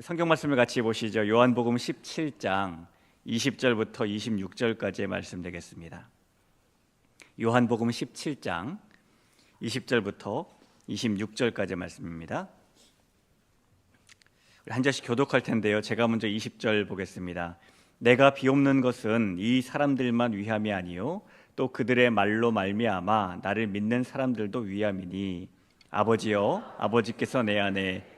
성경 말씀을 같이 보시죠. 요한복음 17장 20절부터 26절까지의 말씀 되겠습니다. 요한복음 17장 20절부터 26절까지의 말씀입니다. 한 절씩 교독할 텐데요. 제가 먼저 20절 보겠습니다. 내가 비옵는 것은 이 사람들만 위함이 아니요 또 그들의 말로 말미암아 나를 믿는 사람들도 위함이니 아버지여 아버지께서 내 안에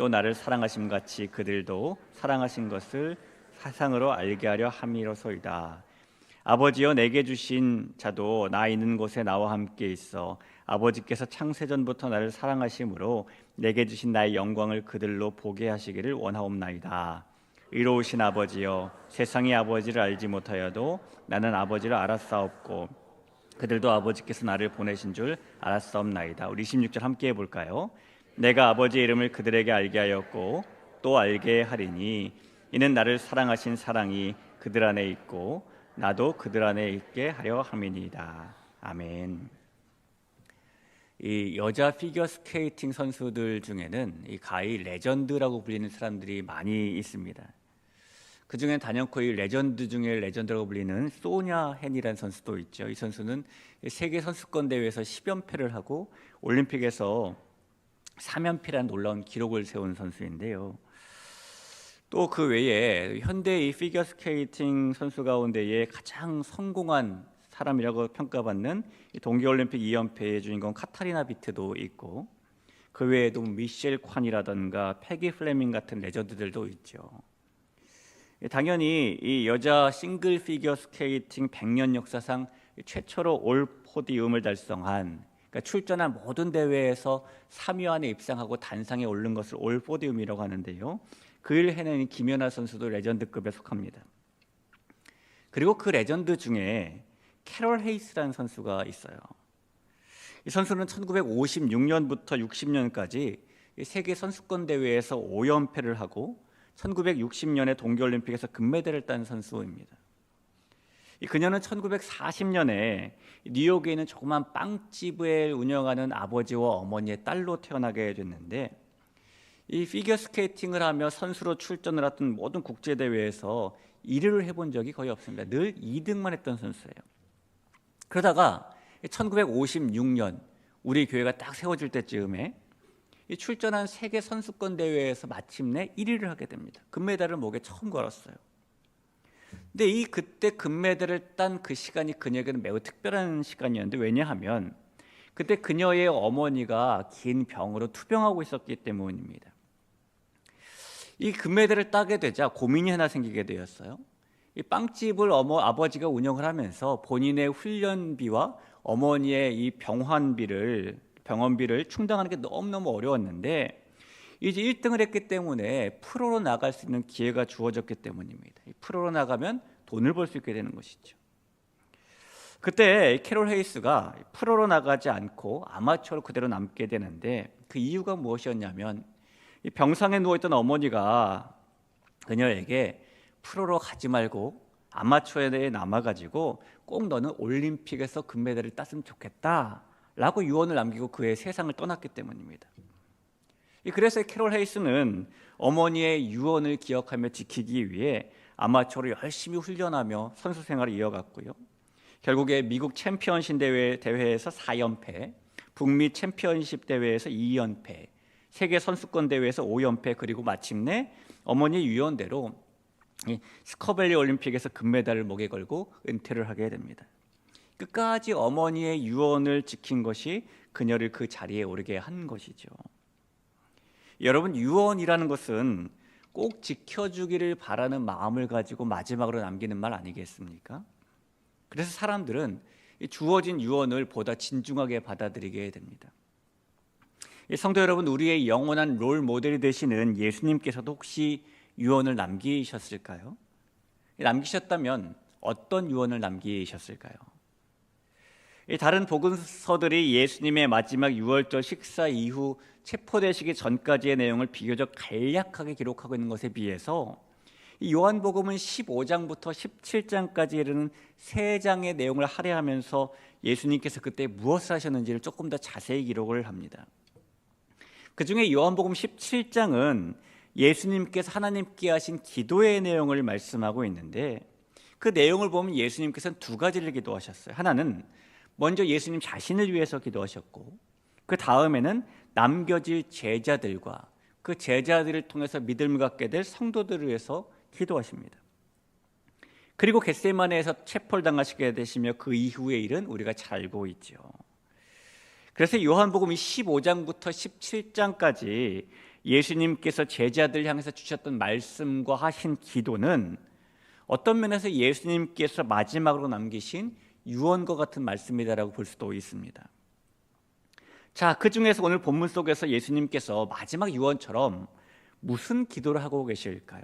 또 나를 사랑하심 같이 그들도 사랑하신 것을 사상으로 알게 하려 함이로소이다. 아버지여 내게 주신 자도 나 있는 곳에 나와 함께 있어 아버지께서 창세전부터 나를 사랑하심으로 내게 주신 나의 영광을 그들로 보게 하시기를 원하옵나이다. 의로우신 아버지여 세상의 아버지를 알지 못하여도 나는 아버지를 알았사옵고 그들도 아버지께서 나를 보내신 줄 알았사옵나이다. 우리 26절 함께 해 볼까요? 내가 아버지의 이름을 그들에게 알게 하였고 또 알게 하리니 이는 나를 사랑하신 사랑이 그들 안에 있고 나도 그들 안에 있게 하려 함이니이다. 아멘. 이 여자 피겨 스케이팅 선수들 중에는 이 가히 레전드라고 불리는 사람들이 많이 있습니다. 그 중에 단연코 이 레전드 중에 레전드라고 불리는 소냐 헨이라는 선수도 있죠. 이 선수는 세계 선수권 대회에서 10연패를 하고 올림픽에서 3연패라는 놀라운 기록을 세운 선수인데요. 또 그 외에 현대 이 피겨 스케이팅 선수 가운데에 가장 성공한 사람이라고 평가받는 동계올림픽 2연패의 주인공 카타리나 비트도 있고 그 외에도 미셸 콴이라던가 패기 플레밍 같은 레전드들도 있죠. 당연히 이 여자 싱글 피겨 스케이팅 100년 역사상 최초로 올 포디움을 달성한 그러니까 출전한 모든 대회에서 3위 안에 입상하고 단상에 오른 것을 올 포디움이라고 하는데요. 그 일 해낸 김연아 선수도 레전드급에 속합니다. 그리고 그 레전드 중에 캐롤 헤이스라는 선수가 있어요. 이 선수는 1956년부터 60년까지 세계 선수권 대회에서 5연패를 하고 1960년에 동계올림픽에서 금메달을 딴 선수입니다. 그녀는 1940년에 뉴욕에 있는 조그만 빵집을 운영하는 아버지와 어머니의 딸로 태어나게 됐는데 이 피겨 스케이팅을 하며 선수로 출전을 했던 모든 국제 대회에서 1위를 해본 적이 거의 없습니다. 늘 2등만 했던 선수예요. 그러다가 1956년 우리 교회가 딱 세워질 때쯤에 출전한 세계 선수권 대회에서 마침내 1위를 하게 됩니다. 금메달을 목에 처음 걸었어요. 근데 이 그때 금메달을 딴 그 시간이 그녀에게는 매우 특별한 시간이었는데 왜냐하면 그때 그녀의 어머니가 긴 병으로 투병하고 있었기 때문입니다. 이 금메달을 따게 되자 고민이 하나 생기게 되었어요. 이 빵집을 어머 아버지가 운영을 하면서 본인의 훈련비와 어머니의 이 병환비를 병원비를 충당하는 게 너무너무 어려웠는데 이제 1등을 했기 때문에 프로로 나갈 수 있는 기회가 주어졌기 때문입니다. 프로로 나가면 돈을 벌 수 있게 되는 것이죠. 그때 캐롤 헤이스가 프로로 나가지 않고 아마추어로 그대로 남게 되는데 그 이유가 무엇이었냐면 병상에 누워 있던 어머니가 그녀에게 프로로 가지 말고 아마추어에 남아 가지고 꼭 너는 올림픽에서 금메달을 땄으면 좋겠다 라고 유언을 남기고 그의 세상을 떠났기 때문입니다. 그래서 캐롤 헤이스는 어머니의 유언을 기억하며 지키기 위해 아마추어로 열심히 훈련하며 선수 생활을 이어갔고요. 결국에 미국 챔피언십 대회 대회에서 4연패, 북미 챔피언십 대회에서 2연패, 세계 선수권 대회에서 5연패 그리고 마침내 어머니 유언대로 스커벨리 올림픽에서 금메달을 목에 걸고 은퇴를 하게 됩니다. 끝까지 어머니의 유언을 지킨 것이 그녀를 그 자리에 오르게 한 것이죠. 여러분 유언이라는 것은 꼭 지켜주기를 바라는 마음을 가지고 마지막으로 남기는 말 아니겠습니까? 그래서 사람들은 주어진 유언을 보다 진중하게 받아들이게 됩니다. 성도 여러분, 우리의 영원한 롤 모델이 되시는 예수님께서도 혹시 유언을 남기셨을까요? 남기셨다면 어떤 유언을 남기셨을까요? 이 다른 복음서들이 예수님의 마지막 유월절 식사 이후 체포되시기 전까지의 내용을 비교적 간략하게 기록하고 있는 것에 비해서 이 요한복음은 15장부터 17장까지 이르는 세 장의 내용을 할애하면서 예수님께서 그때 무엇을 하셨는지를 조금 더 자세히 기록을 합니다. 그 중에 요한복음 17장은 예수님께서 하나님께 하신 기도의 내용을 말씀하고 있는데 그 내용을 보면 예수님께서는 두 가지를 기도하셨어요. 하나는 먼저 예수님 자신을 위해서 기도하셨고 그 다음에는 남겨질 제자들과 그 제자들을 통해서 믿음을 갖게 될 성도들을 위해서 기도하십니다. 그리고 겟세마네에서 체포를 당하시게 되시며 그 이후의 일은 우리가 잘 알고 있죠. 그래서 요한복음 15장부터 17장까지 예수님께서 제자들 향해서 주셨던 말씀과 하신 기도는 어떤 면에서 예수님께서 마지막으로 남기신 유언과 같은 말씀이다라고 볼 수도 있습니다. 자, 그 중에서 오늘 본문 속에서 예수님께서 마지막 유언처럼 무슨 기도를 하고 계실까요?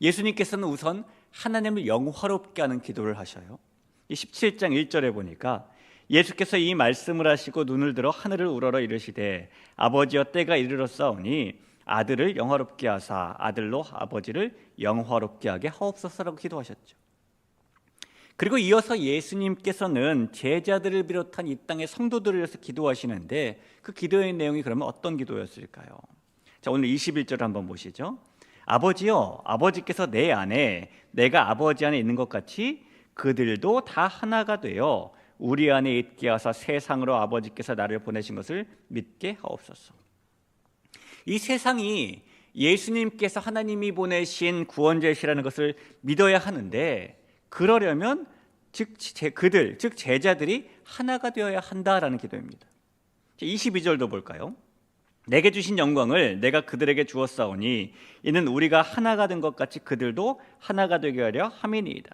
예수님께서는 우선 하나님을 영화롭게 하는 기도를 하셔요. 17장 1절에 보니까 예수께서 이 말씀을 하시고 눈을 들어 하늘을 우러러 이르시되 아버지여 때가 이르렀사오니 아들을 영화롭게 하사 아들로 아버지를 영화롭게 하게 하옵소서라고 기도하셨죠. 그리고 이어서 예수님께서는 제자들을 비롯한 이 땅의 성도들을 위해서 기도하시는데 그 기도의 내용이 그러면 어떤 기도였을까요? 자, 오늘 21절 한번 보시죠. 아버지여, 아버지께서 내 안에 내가 아버지 안에 있는 것 같이 그들도 다 하나가 되어 우리 안에 있게 하사 세상으로 아버지께서 나를 보내신 것을 믿게 하옵소서. 이 세상이 예수님께서 하나님이 보내신 구원자시라는 것을 믿어야 하는데 그러려면 즉 제, 그들 즉 제자들이 하나가 되어야 한다라는 기도입니다. 22절도 볼까요? 내게 주신 영광을 내가 그들에게 주었사오니 이는 우리가 하나가 된 것 같이 그들도 하나가 되게 하려 함이니이다.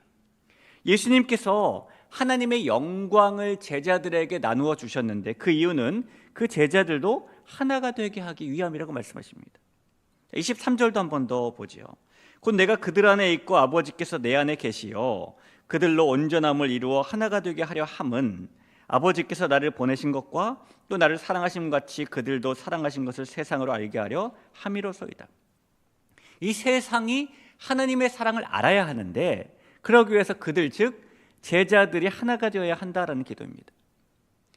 예수님께서 하나님의 영광을 제자들에게 나누어 주셨는데 그 이유는 그 제자들도 하나가 되게 하기 위함이라고 말씀하십니다. 23절도 한 번 더 보지요. 곧 내가 그들 안에 있고 아버지께서 내 안에 계시어 그들로 온전함을 이루어 하나가 되게 하려 함은 아버지께서 나를 보내신 것과 또 나를 사랑하심 같이 그들도 사랑하신 것을 세상으로 알게 하려 함이로소이다. 이 세상이 하나님의 사랑을 알아야 하는데 그러기 위해서 그들 즉 제자들이 하나가 되어야 한다라는 기도입니다.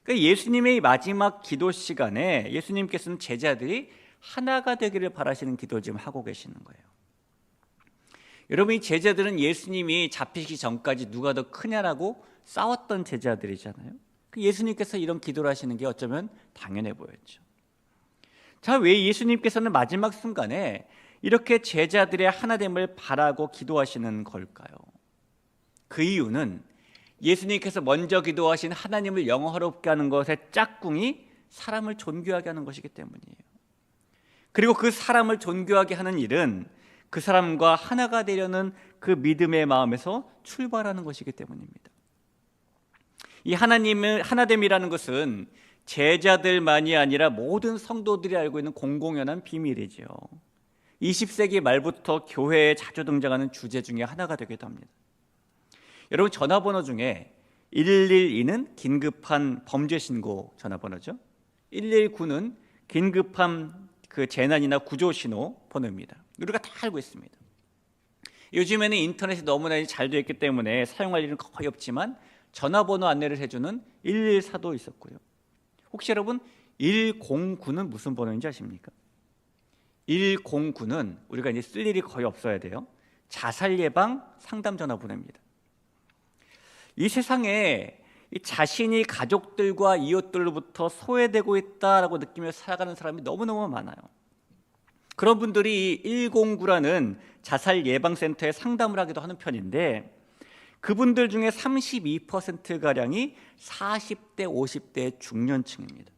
그러니까 예수님의 마지막 기도 시간에 예수님께서는 제자들이 하나가 되기를 바라시는 기도 지금 하고 계시는 거예요. 여러분 이 제자들은 예수님이 잡히기 전까지 누가 더 크냐라고 싸웠던 제자들이잖아요. 그 예수님께서 이런 기도를 하시는 게 어쩌면 당연해 보였죠. 자, 왜 예수님께서는 마지막 순간에 이렇게 제자들의 하나됨을 바라고 기도하시는 걸까요? 그 이유는 예수님께서 먼저 기도하신 하나님을 영화롭게 하는 것의 짝꿍이 사람을 존귀하게 하는 것이기 때문이에요. 그리고 그 사람을 존귀하게 하는 일은 그 사람과 하나가 되려는 그 믿음의 마음에서 출발하는 것이기 때문입니다. 이 하나님을 하나됨이라는 것은 제자들만이 아니라 모든 성도들이 알고 있는 공공연한 비밀이죠. 20세기 말부터 교회에 자주 등장하는 주제 중에 하나가 되기도 합니다. 여러분 전화번호 중에 112는 긴급한 범죄 신고 전화번호죠. 119는 긴급한 그 재난이나 구조 신호 번호입니다. 우리가 다 알고 있습니다. 요즘에는 인터넷이 너무나 잘 되어 있기 때문에 사용할 일은 거의 없지만 전화번호 안내를 해주는 114도 있었고요. 혹시 여러분 109는 무슨 번호인지 아십니까? 109는 우리가 이제 쓸 일이 거의 없어야 돼요. 자살 예방 상담 전화번호입니다. 이 세상에 자신이 가족들과 이웃들로부터 소외되고 있다라고 느끼며 살아가는 사람이 너무너무 많아요. 그런 분들이 109라는 자살 예방센터에 상담을 하기도 하는 편인데 그분들 중에 32%가량이 40대, 50대 중년층입니다.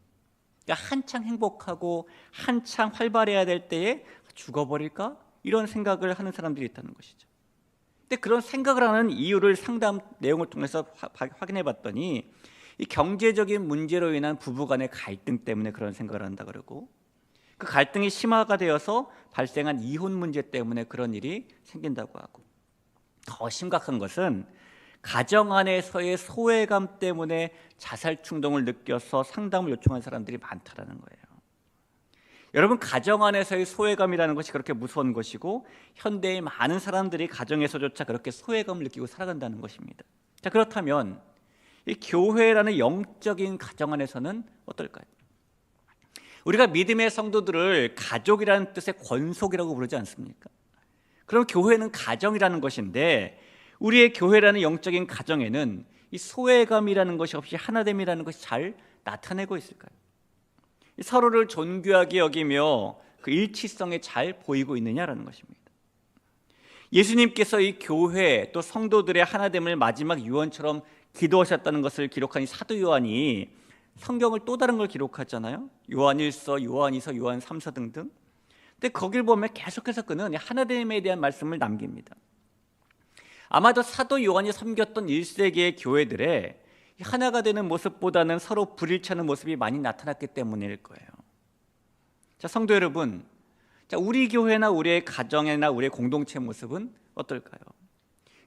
그러니까 한창 행복하고 한창 활발해야 될 때에 죽어버릴까? 이런 생각을 하는 사람들이 있다는 것이죠. 근데 그런 생각을 하는 이유를 상담 내용을 통해서 확인해 봤더니 이 경제적인 문제로 인한 부부 간의 갈등 때문에 그런 생각을 한다 그러고 그 갈등이 심화가 되어서 발생한 이혼 문제 때문에 그런 일이 생긴다고 하고 더 심각한 것은 가정 안에서의 소외감 때문에 자살 충동을 느껴서 상담을 요청한 사람들이 많다라는 거예요. 여러분 가정 안에서의 소외감이라는 것이 그렇게 무서운 것이고 현대의 많은 사람들이 가정에서조차 그렇게 소외감을 느끼고 살아간다는 것입니다. 자 그렇다면 이 교회라는 영적인 가정 안에서는 어떨까요? 우리가 믿음의 성도들을 가족이라는 뜻의 권속이라고 부르지 않습니까? 그럼 교회는 가정이라는 것인데 우리의 교회라는 영적인 가정에는 이 소외감이라는 것이 없이 하나됨이라는 것이 잘 나타내고 있을까요? 서로를 존귀하게 여기며 그 일치성에 잘 보이고 있느냐라는 것입니다. 예수님께서 이 교회 또 성도들의 하나됨을 마지막 유언처럼 기도하셨다는 것을 기록한 이 사도 요한이 성경을 또 다른 걸 기록하잖아요. 요한일서, 요한이서, 요한 3서 등등. 근데 거길 보면 계속해서 그는 하나됨에 대한 말씀을 남깁니다. 아마도 사도 요한이 섬겼던 1세기의 교회들의 하나가 되는 모습보다는 서로 불일치하는 모습이 많이 나타났기 때문일 거예요. 자, 성도 여러분. 자, 우리 교회나 우리의 가정이나 우리의 공동체 모습은 어떨까요?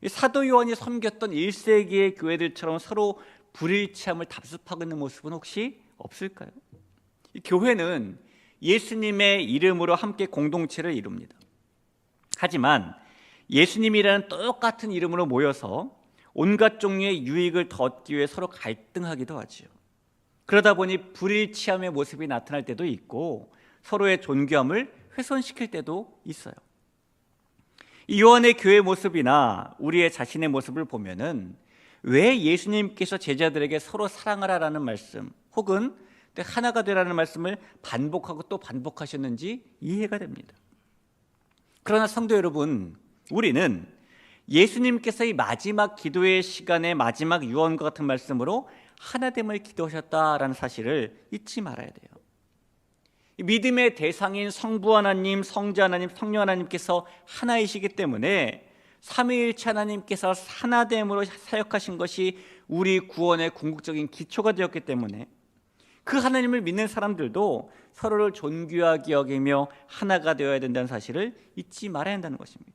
사도 요한이 섬겼던 1세기의 교회들처럼 서로 불일치함을 답습하고 있는 모습은 혹시 없을까요? 이 교회는 예수님의 이름으로 함께 공동체를 이룹니다. 하지만 예수님이라는 똑같은 이름으로 모여서 온갖 종류의 유익을 더 얻기 위해 서로 갈등하기도 하지요. 그러다 보니 불일치함의 모습이 나타날 때도 있고 서로의 존귀함을 훼손시킬 때도 있어요. 이 요한의 교회 모습이나 우리의 자신의 모습을 보면은 왜 예수님께서 제자들에게 서로 사랑하라라는 말씀 혹은 하나가 되라는 말씀을 반복하고 또 반복하셨는지 이해가 됩니다. 그러나 성도 여러분, 우리는 예수님께서 이 마지막 기도의 시간에 마지막 유언과 같은 말씀으로 하나됨을 기도하셨다라는 사실을 잊지 말아야 돼요. 믿음의 대상인 성부 하나님, 성자 하나님, 성령 하나님께서 하나이시기 때문에 삼위일체 하나님께서 하나됨으로 사역하신 것이 우리 구원의 궁극적인 기초가 되었기 때문에 그 하나님을 믿는 사람들도 서로를 존귀하게 여기며 하나가 되어야 된다는 사실을 잊지 말아야 한다는 것입니다.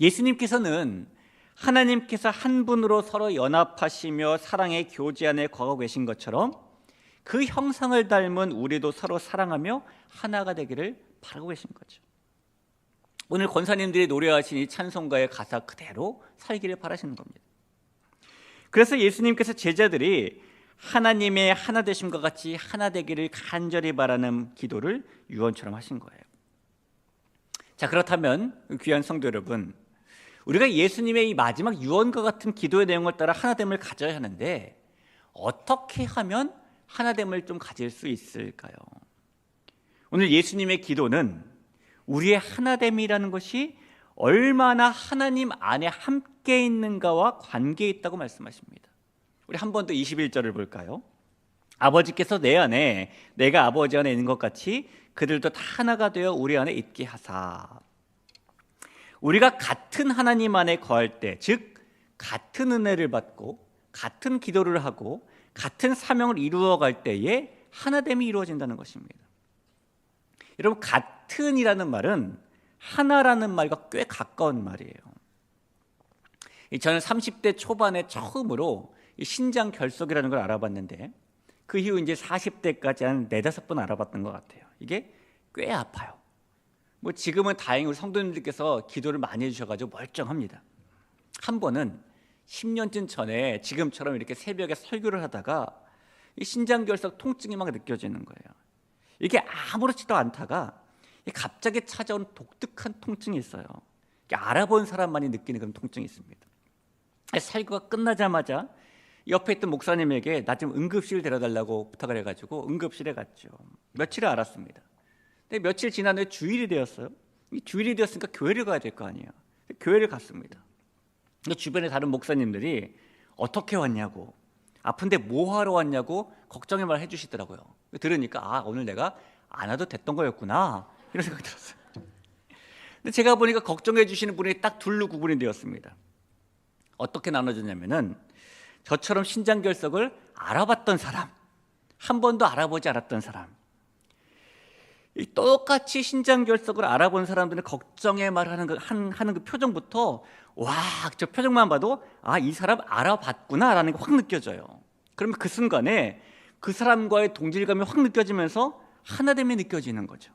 예수님께서는 하나님께서 한 분으로 서로 연합하시며 사랑의 교제 안에 거하고 계신 것처럼 그 형상을 닮은 우리도 서로 사랑하며 하나가 되기를 바라고 계신 거죠. 오늘 권사님들이 노래하신 이 찬송가의 가사 그대로 살기를 바라시는 겁니다. 그래서 예수님께서 제자들이 하나님의 하나 되심과 같이 하나 되기를 간절히 바라는 기도를 유언처럼 하신 거예요. 자, 그렇다면 귀한 성도 여러분, 우리가 예수님의 이 마지막 유언과 같은 기도의 내용을 따라 하나됨을 가져야 하는데 어떻게 하면 하나됨을 좀 가질 수 있을까요? 오늘 예수님의 기도는 우리의 하나됨이라는 것이 얼마나 하나님 안에 함께 있는가와 관계 있다고 말씀하십니다. 우리 한 번 더 21절을 볼까요? 아버지께서 내 안에 내가 아버지 안에 있는 것 같이 그들도 다 하나가 되어 우리 안에 있게 하사. 우리가 같은 하나님 안에 거할 때, 즉 같은 은혜를 받고 같은 기도를 하고 같은 사명을 이루어 갈 때에 하나됨이 이루어진다는 것입니다. 여러분 같은이라는 말은 하나라는 말과 꽤 가까운 말이에요. 저는 30대 초반에 처음으로 신장 결석이라는 걸 알아봤는데 그 이후 이제 40대까지 한 네다섯 번 알아봤던 것 같아요. 이게 꽤 아파요. 뭐 지금은 다행히 우리 성도님들께서 기도를 많이 해주셔가지고 멀쩡합니다. 한 번은 10년쯤 전에 지금처럼 이렇게 새벽에 설교를 하다가 이 신장 결석 통증이 막 느껴지는 거예요. 이게 아무렇지도 않다가 갑자기 찾아온 독특한 통증이 있어요. 알아본 사람만이 느끼는 그런 통증이 있습니다. 설교가 끝나자마자 옆에 있던 목사님에게 나 좀 응급실 데려달라고 부탁을 해가지고 응급실에 갔죠. 며칠을 알았습니다. 근데 며칠 지난 후에 주일이 되었어요. 이 주일이 되었으니까 교회를 가야 될 거 아니에요. 교회를 갔습니다. 주변에 다른 목사님들이 어떻게 왔냐고 아픈데 뭐 하러 왔냐고 걱정의 말 해주시더라고요. 들으니까 아 오늘 내가 안 와도 됐던 거였구나 이런 생각이 들었어요. 근데 제가 보니까 걱정해 주시는 분이 딱 둘로 구분이 되었습니다. 어떻게 나눠졌냐면은 저처럼 신장결석을 알아봤던 사람, 한 번도 알아보지 않았던 사람, 똑같이 신장결석을 알아본 사람들은 걱정의 말을 하는 그, 하는 그 표정부터 와, 저 표정만 봐도 아, 이 사람 알아봤구나라는 게 확 느껴져요. 그러면 그 순간에 그 사람과의 동질감이 확 느껴지면서 하나됨이 느껴지는 거죠.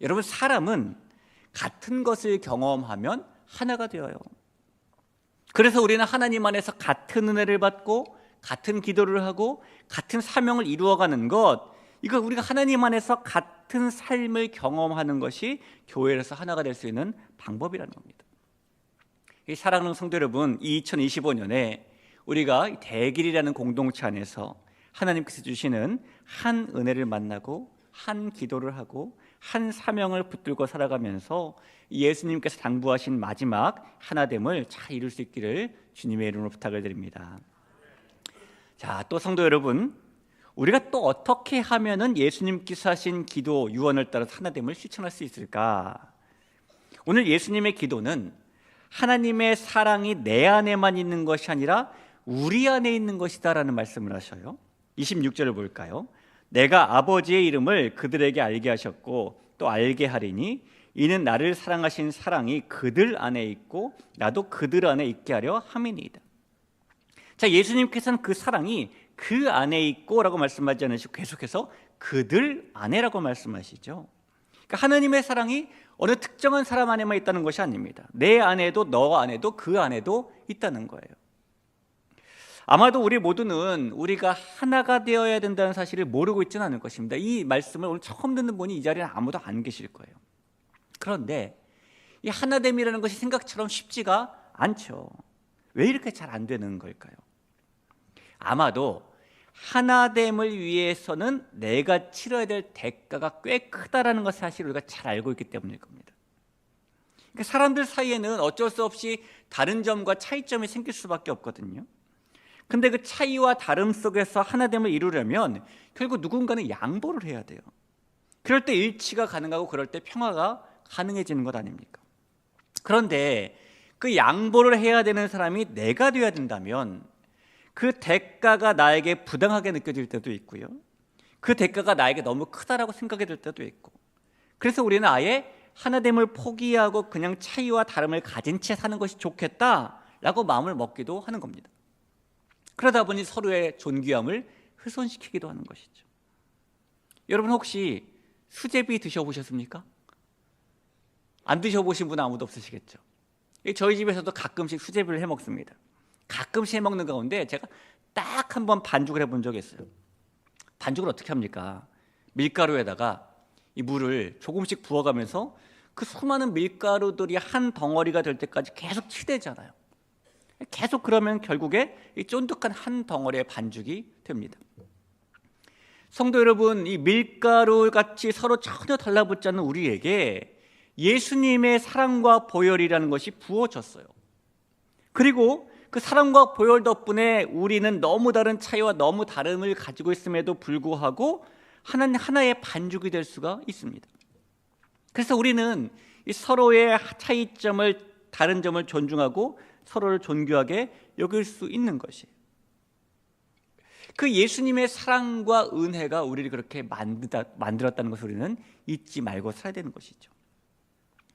여러분, 사람은 같은 것을 경험하면 하나가 되어요. 그래서 우리는 하나님 안에서 같은 은혜를 받고 같은 기도를 하고 같은 사명을 이루어가는 것 이거 우리가 하나님 안에서 같은 삶을 경험하는 것이 교회에서 하나가 될 수 있는 방법이라는 겁니다. 이 사랑하는 성도 여러분, 이 2025년에 우리가 대길이라는 공동체 안에서 하나님께서 주시는 한 은혜를 만나고 한 기도를 하고 한 사명을 붙들고 살아가면서 예수님께서 당부하신 마지막 하나됨을 잘 이룰 수 있기를 주님의 이름으로 부탁을 드립니다. 자, 또 성도 여러분, 우리가 또 어떻게 하면은 예수님께서 하신 기도 유언을 따라 하나됨을 실천할 수 있을까? 오늘 예수님의 기도는 하나님의 사랑이 내 안에만 있는 것이 아니라 우리 안에 있는 것이다라는 말씀을 하셔요. 26절을 볼까요? 내가 아버지의 이름을 그들에게 알게 하셨고 또 알게 하리니 이는 나를 사랑하신 사랑이 그들 안에 있고 나도 그들 안에 있게 하려 함이니이다. 자, 예수님께서는 그 사랑이 그 안에 있고라고 말씀하지 않으시고 계속해서 그들 안에라고 말씀하시죠. 그러니까 하나님의 사랑이 어느 특정한 사람 안에만 있다는 것이 아닙니다. 내 안에도 너 안에도 그 안에도 있다는 거예요. 아마도 우리 모두는 우리가 하나가 되어야 된다는 사실을 모르고 있지는 않을 것입니다. 이 말씀을 오늘 처음 듣는 분이 이 자리에 아무도 안 계실 거예요. 그런데 이 하나됨이라는 것이 생각처럼 쉽지가 않죠. 왜 이렇게 잘 안 되는 걸까요? 아마도 하나됨을 위해서는 내가 치러야 될 대가가 꽤 크다라는 것을 사실 우리가 잘 알고 있기 때문일 겁니다. 그러니까 사람들 사이에는 어쩔 수 없이 다른 점과 차이점이 생길 수밖에 없거든요. 근데 그 차이와 다름 속에서 하나됨을 이루려면 결국 누군가는 양보를 해야 돼요. 그럴 때 일치가 가능하고 그럴 때 평화가 가능해지는 것 아닙니까? 그런데 그 양보를 해야 되는 사람이 내가 되어야 된다면 그 대가가 나에게 부당하게 느껴질 때도 있고요. 그 대가가 나에게 너무 크다라고 생각이 들 때도 있고. 그래서 우리는 아예 하나됨을 포기하고 그냥 차이와 다름을 가진 채 사는 것이 좋겠다라고 마음을 먹기도 하는 겁니다. 그러다 보니 서로의 존귀함을 훼손시키기도 하는 것이죠. 여러분 혹시 수제비 드셔보셨습니까? 안 드셔보신 분 아무도 없으시겠죠. 저희 집에서도 가끔씩 수제비를 해 먹습니다. 가끔씩 해 먹는 가운데 제가 딱 한 번 반죽을 해본 적이 있어요. 반죽을 어떻게 합니까? 밀가루에다가 이 물을 조금씩 부어가면서 그 수많은 밀가루들이 한 덩어리가 될 때까지 계속 치대잖아요. 계속 그러면 결국에 이 쫀득한 한 덩어리의 반죽이 됩니다. 성도 여러분, 이 밀가루 같이 서로 전혀 달라붙지 않는 우리에게 예수님의 사랑과 보혈이라는 것이 부어졌어요. 그리고 그 사랑과 보혈 덕분에 우리는 너무 다른 차이와 너무 다름을 가지고 있음에도 불구하고 하나님 하나의 반죽이 될 수가 있습니다. 그래서 우리는 이 서로의 차이점을 다른 점을 존중하고 서로를 존귀하게 여길 수 있는 것이에요. 그 예수님의 사랑과 은혜가 우리를 그렇게 만들다, 만들었다는 것을 우리는 잊지 말고 살아야 되는 것이죠.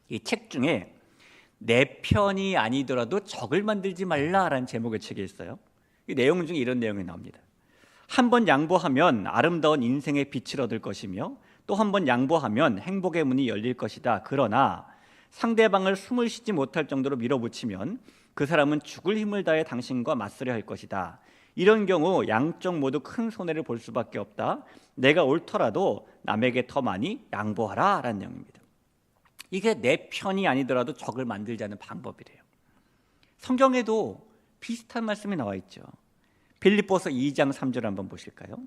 이 책 중에 내 편이 아니더라도 적을 만들지 말라라는 제목의 책이 있어요. 이 내용 중에 이런 내용이 나옵니다. 한 번 양보하면 아름다운 인생의 빛을 얻을 것이며 또 한 번 양보하면 행복의 문이 열릴 것이다. 그러나 상대방을 숨을 쉬지 못할 정도로 밀어붙이면 그 사람은 죽을 힘을 다해 당신과 맞서려 할 것이다. 이런 경우 양쪽 모두 큰 손해를 볼 수밖에 없다. 내가 옳더라도 남에게 더 많이 양보하라라는 내용입니다. 이게 내 편이 아니더라도 적을 만들자는 방법이래요. 성경에도 비슷한 말씀이 나와 있죠. 빌립보서 2장 3절 한번 보실까요?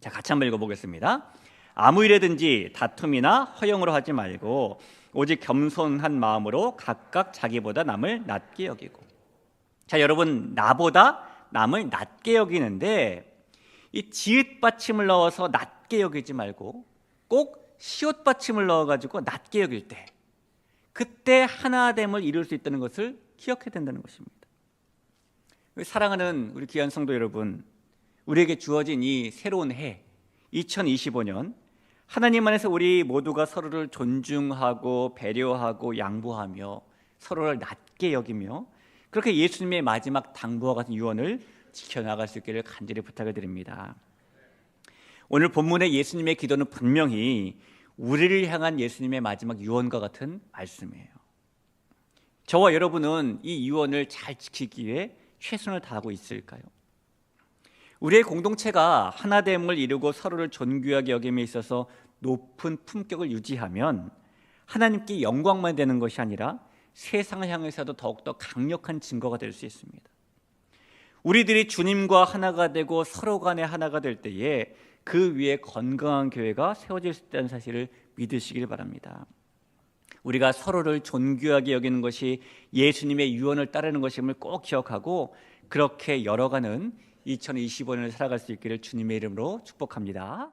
자, 같이 한번 읽어 보겠습니다. 아무 일에든지 다툼이나 허영으로 하지 말고 오직 겸손한 마음으로 각각 자기보다 남을 낮게 여기고. 자, 여러분 나보다 남을 낮게 여기는데 이 지읒 받침을 넣어서 낮게 여기지 말고 꼭 시옷 받침을 넣어 가지고 낮게 여길 때 그때 하나됨을 이룰 수 있다는 것을 기억해야 된다는 것입니다. 사랑하는 우리 귀한 성도 여러분, 우리에게 주어진 이 새로운 해 2025년 하나님 안에서 우리 모두가 서로를 존중하고 배려하고 양보하며 서로를 낮게 여기며 그렇게 예수님의 마지막 당부와 같은 유언을 지켜나갈 수 있기를 간절히 부탁을 드립니다. 오늘 본문의 예수님의 기도는 분명히 우리를 향한 예수님의 마지막 유언과 같은 말씀이에요. 저와 여러분은 이 유언을 잘 지키기 위해 최선을 다하고 있을까요? 우리의 공동체가 하나됨을 이루고 서로를 존귀하게 여김에 있어서 높은 품격을 유지하면 하나님께 영광만 되는 것이 아니라 세상을 향해서도 더욱더 강력한 증거가 될 수 있습니다. 우리들이 주님과 하나가 되고 서로 간에 하나가 될 때에 그 위에 건강한 교회가 세워질 수 있다는 사실을 믿으시길 바랍니다. 우리가 서로를 존귀하게 여기는 것이 예수님의 유언을 따르는 것임을 꼭 기억하고 그렇게 열어가는 2025년을 살아갈 수 있기를 주님의 이름으로 축복합니다.